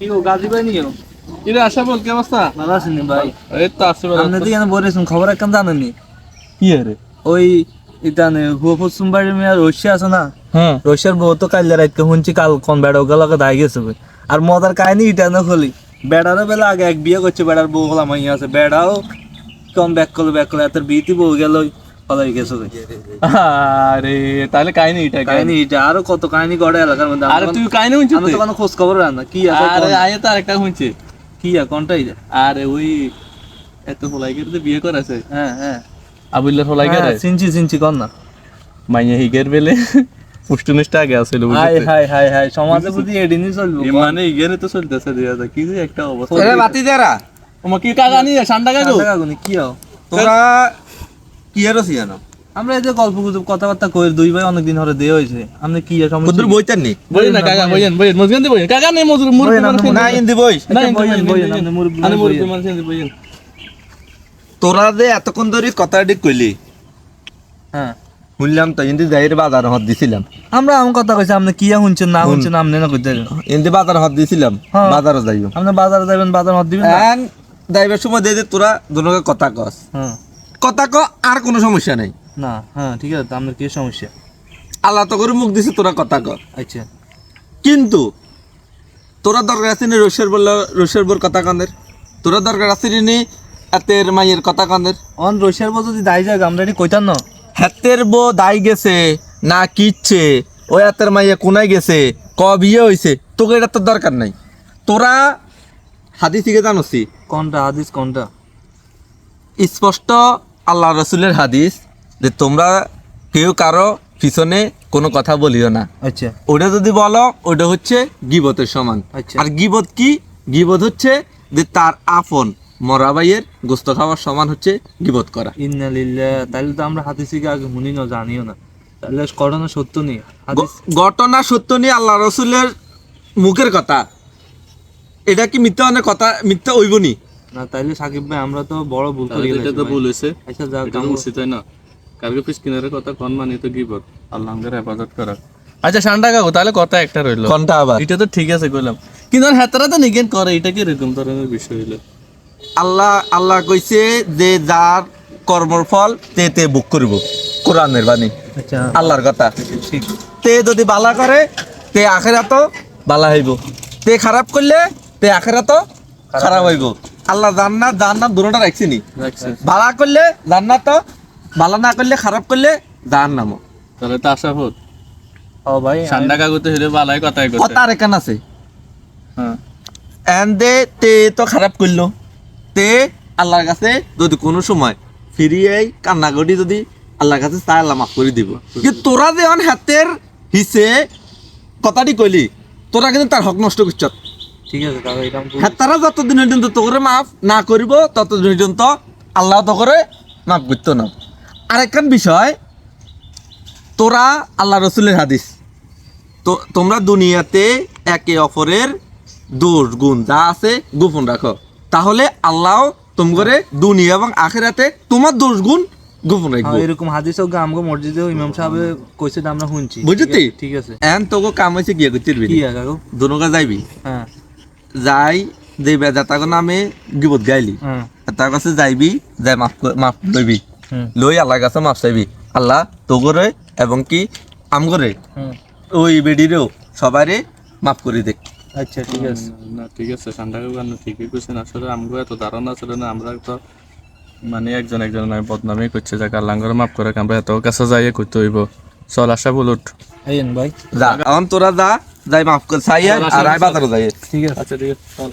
কি গো গাজী ভাই নিও কিরে আশা বল কি অবস্থা? ভালো আছেন ভাই। এই তো আসছে আপনি তো কেন বলেছেন খবর একখান জানেননি কি রে ওই ইতানে হুয়া সুম্বাড়ি মেয়ার রশিয়া আছে না? হ্যাঁ। রশিয়ার বউ তো কাইলে রাইতে শুনছি কাল কোন বেড়া দায় গেছে। আর মজার কাহিনী ইটা না খলি বেড়ারও বেলা আগে এক বিয়ে করছে বেড়ার বউ হলাম আছে। বেড়াও কম ব্যাক করল ব্যাক করল এত বিয়েতে বউ গেল। ফলাই গেছে। আরে তাহলে কাহিনী এটা কাহিনী ইটা আরও কত কাহিনী গড়ে এলাকার মধ্যে আরে তুই কাহিনী শুনছিস আমি তো কোনো খোঁজ খবর রাখ না কি আরে আয়ে তো আরেকটা শুনছি কি আছে কোনটাই আরে ওই এত হোলাই করে বিয়ে করেছে হ্যাঁ হ্যাঁ আবুল্লার হোলাই করে হ্যাঁ, চিনছি চিনছি কর না মাইয়া হিগের বেলে পুষ্টনিষ্ঠ আগে আছিল হাই হাই হাই হাই সমাজে বুঝি এডিনই চলবো মানে হিগের তো চলতেছে দিয়া কি যে একটা অবস্থা তোরা বাতি দেরা তোমার কি কাকু ঠান্ডা কাকুনি, কি হও তোরা কি আর আছি জানো? আমরা এই যে গল্প গুজব কথাবার্তা কই দুই ভাই অনেকদিন ধরে দেয়া হয়েছে। আপনি কি আর সমস্যা কুদুর বইতার নি? বই না কাকা বইন বইন মজগান কাকা নেই মজুর আপনি না ইন্দি বই না বইয়েন, আপনি মানুষ তোরা যে এতক্ষণ ধরে কথাটি কইলি? হ্যাঁ। শুনলাম তো ইন্দি যাইরে বাজার হাত দিছিলাম। আমরা আমার কথা কইছি আপনি কি শুনছেন না শুনছেন আপনি না কইতে ইন্দি বাজার হাত দিছিলাম হ্যাঁ। বাজারে যাইও আপনি বাজারে যাবেন বাজার মত দিবেন এন যাইবার সময় দে দে তোরা দুজনকে কথা কস। হ্যাঁ। কথা ক আর কোনো সমস্যা নাই। না হ্যাঁ ঠিক আছে তো আপনার কি সমস্যা? আল্লাহ তো করে মুখ দিছে তোরা কথা ক আচ্ছা। কিন্তু তোরা দরকার আছে নি রসের বল রসের বোর কথা কানের তোরা দরকার আছে নি এতের মাইয়ের কথা কানের অন রশিয়ার বল যদি দাই যাক আমরা কইতাম না। হাতের বো দাই গেছে না কিচ্ছে। ও হাতের মাইয়া কোনায় গেছে ক বিয়ে হইছে তোকে এটা তোর দরকার নাই। তোরা হাদিস থেকে জানছি কোনটা হাদিস কোনটা? স্পষ্ট আল্লাহ রসুলের হাদিস যে তোমরা কেউ কারও পিছনে কোনো কথা বলিও না। আচ্ছা। ওটা যদি বলো ওটা হচ্ছে গিবতের সমান। আচ্ছা। আর গিবত কি? গিবত হচ্ছে যে তার আপন মরা ভাইয়ের গোস্ত খাওয়ার সমান হচ্ছে গিবত করা। ইন্নালিল্লাহ তাহলে তো আমরা হাদিস আগে শুনি না জানিও না। তাহলে ঘটনা সত্য নেই ঘটনা সত্য নিয়ে আল্লাহ রসুলের মুখের কথা। এটা কি মিথ্যা অনেক কথা? মিথ্যা হইব নি তাইলে সাকিব ভাই আমরা তো বড় ভুল করি এটা তো ভুল হয়েছে। আচ্ছা এটা উচিত হয় না। কারকে পিসকিনারের কথা কোন মানে তো গিবত আল্লাহ আমাদের হেফাজত করা। আচ্ছা ঠান্ডা কাকু তাহলে কথা একটা রইল। কোনটা আবার? এটা তো ঠিক আছে কইলাম। কিন্তু হেতারা তো নিগেন করে এটা কি এরকম ধরনের বিষয় হইল? আল্লাহ আল্লাহ কইছে যে যার কর্মর ফল তে তে বুক করব। কোরআনের বাণী। আচ্ছা। আল্লাহর কথা। ঠিক। তে যদি বালা করে তে আখেরাত বালা হইব। তে খারাপ করলে তে আখেরাত খারাপ হইব। আল্লাহ জান্নাত জান্নাত দুটোটা রাখছি নি। রাখছে। বালা করলে জান্নাত বালা না করলে খারাপ করলে জাহান্নামও। তাহলে তো আশা হোক ও ভাই ঠান্ডা কাকু তো হেরে বালাই কথাই কথা কথা আর এখান আছে। হ্যাঁ। এন্ড দে তে তো খারাপ করল। তে আল্লাহর কাছে যদি কোনো সময় ফিরিয়ে কান্নাগড়ি যদি আল্লাহর কাছে চাই আল্লাহ মাফ করে দিব। কিন্তু তোরা যে হাতের হিসে কথাটি কইলি তোরা কিন্তু তার হক নষ্ট করছ। ঠিক আছে হ্যাঁ তারা যতদিন পর্যন্ত তোকে মাফ না করিব ততদিন পর্যন্ত আল্লাহ তো করে মাফ করতো না। আরেকখান বিষয় তোরা আল্লাহ রসুলের হাদিস। তো তোমরা দুনিয়াতে একে অপরের দোষ গুণ যা আছে গোপন রাখো। তাহলে আল্লাহ তোমারে দুনিয়া এবং আখেরাতে তোমার দোষ গুণ গোপন রাখব। হ্যাঁ, এরকম হাদিস হোক আমগো মসজিদে ইমাম সাহেব কইছে আমরা শুনছি। বুঝতি? ঠিক আছে এন তোকে কাম হয়েছে গিয়ে করতে যাইবি? হ্যাঁ। যাই যে বেজা বেদাতাকে নামে গিবত গাইলি। হ্যাঁ তার কাছে যাইবি যাই মাফ মাফ লইবি। হুম। লই আল্লাহর কাছে মাফ চাইবি। আল্লাহ তো করে এবং কি আম করে। হুম। ওই বেডিরেও সবারে মাফ করে দেখ আচ্ছা ঠিক আছে। না ঠিক আছে ঠান্ডা কাকু আপনি ঠিকই কইছেন। আসলে আমগো এত ধারণা ছিল না আমরা তো মানে একজন একজন নয় বদনামই করছে যাকে আল্লাহ করে মাফ করে আমরা এত কাছে যাইয়ে করতে হইব। চল আশা বলুট ভাই। যা এখন তোরা যা যাই মাফ করে চাই আর আয় বাজারে যাই। ঠিক আছে আচ্ছা ঠিক আছে চল।